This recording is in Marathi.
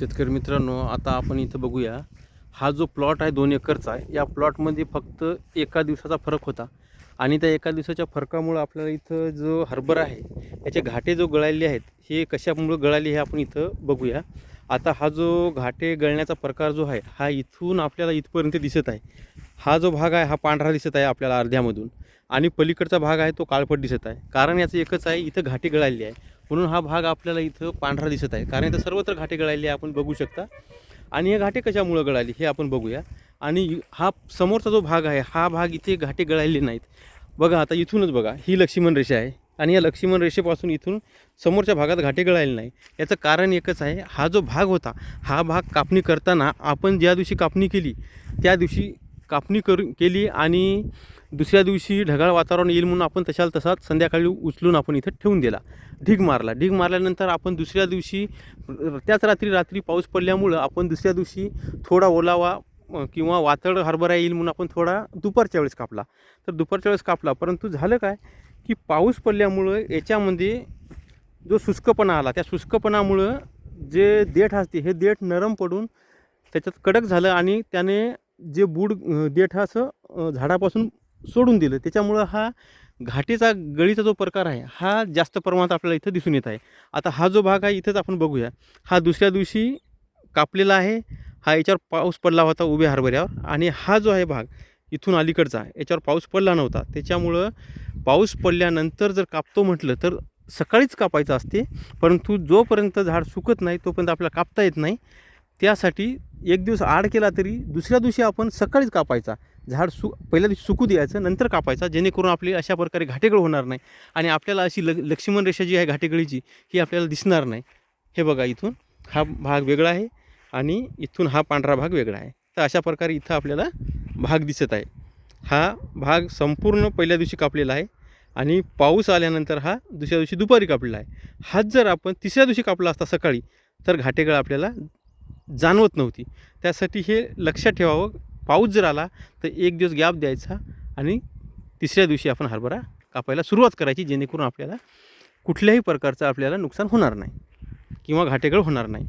शेतकरी मित्रांनो आता आपण इथं बघूया. हा जो प्लॉट आहे दोन एकरचा आहे या प्लॉटमध्ये फक्त एका दिवसाचा फरक होता. आणि त्या एका दिवसाच्या फरकामुळं आपल्याला इथं जो हरभर आहे याचे घाटे जो गळाले आहेत हे कशामुळं गळाले हे आपण इथं बघूया. आता हा जो घाटे गळण्याचा प्रकार जो आहे हा इथून आपल्याला इथपर्यंत दिसत आहे. हा जो भाग आहे हा पांढरा दिसत आहे आपल्याला अर्ध्यामधून. आणि पलीकडचा भाग आहे तो काळपट दिसत आहे. कारण याचं एकच आहे इथं घाटे गळाली आहे म्हणून हा भाग आपल्याला इथं पांढरा दिसत आहे. कारण इथं सर्वत्र घाटे गळाली आपण बघू शकता. आणि हे घाटे कशामुळं गळाली हे आपण बघूया. आणि हा समोरचा जो भाग आहे हा भाग इथे घाटे गळालेले नाहीत. बघा आता इथूनच बघा ही लक्ष्मण रेषा आहे. आणि या लक्ष्मण रेषेपासून इथून समोरच्या भागात घाटे गळायला नाही याचं कारण एकच आहे हा जो भाग होता हा भाग कापणी करताना आपण ज्या दिवशी कापणी केली त्या दिवशी कापणी करू केली आणि दुसऱ्या दिवशी ढगाळ वातावरण येईल म्हणून आपण तशाला तसाच संध्याकाळी उचलून आपण इथं ठेवून दिला. ढीग मारला. ढीग मारल्यानंतर आपण दुसऱ्या दिवशी त्याच रात्री रात्री पाऊस पडल्यामुळं आपण दुसऱ्या दिवशी थोडा ओलावा किंवा वातळ हरभरा येईल म्हणून आपण थोडा दुपारच्या वेळेस कापला. तर दुपारच्या वेळेस कापला. परंतु झालं काय? की पाऊस पडल्यामुळं याच्यामध्ये जो शुष्कपणा आला त्या शुष्कपणामुळं जे देठ असते हे देठ नरम पडून त्याच्यात कडक झालं आणि त्याने जे बूड देठ असं झाडापासून सोडून दिलं. त्याच्यामुळं हा घाटीचा गळीचा जो प्रकार आहे हा जास्त प्रमाणात आपल्याला इथं दिसून येत आहे. आता हा जो भाग आहे इथंच आपण बघूया. हा दुसऱ्या दिवशी कापलेला आहे. हा याच्यावर पाऊस पडला होता उभ्या हरभऱ्यावर आणि हा जो आहे भाग इथून अलीकडचा याच्यावर पाऊस पडला नव्हता. त्याच्यामुळं पाऊस पडल्यानंतर जर कापतो म्हटलं तर सकाळीच कापायचं असते. परंतु जोपर्यंत झाड सुकत नाही तोपर्यंत आपल्याला कापता येत नाही. त्यासाठी एक दिवस आड केला तरी दुसऱ्या दिवशी आपण सकाळीच कापायचा. झाड सु पहिल्या दिवशी सुकू द्यायचं नंतर कापायचा जेणेकरून आपली अशा प्रकारे घाटेगळ होणार नाही. आणि आपल्याला अशी ल लक्ष्मण रेषा जी आहे घाटेगळीची ही आपल्याला दिसणार नाही. हे बघा इथून हा भाग वेगळा आहे आणि इथून हा पांढरा भाग वेगळा आहे. तर अशा प्रकारे इथं आपल्याला भाग दिसत आहे. हा भाग संपूर्ण पहिल्या दिवशी कापलेला आहे आणि पाऊस आल्यानंतर हा दुसऱ्या दिवशी दुपारी कापलेला आहे. हाच जर आपण तिसऱ्या दिवशी कापला असता सकाळी तर घाटेगळ आपल्याला जाणवत नव्हती. त्यासाठी हे लक्षात ठेवावं पाऊस जर आला तर एक दिवस गॅप द्यायचा आणि तिसऱ्या दिवशी आपण हरभरा कापायला सुरुवात करायची जेणेकरून आपल्याला कुठल्याही प्रकारचं आपल्याला नुकसान होणार नाही किंवा घाटेगळ होणार नाही.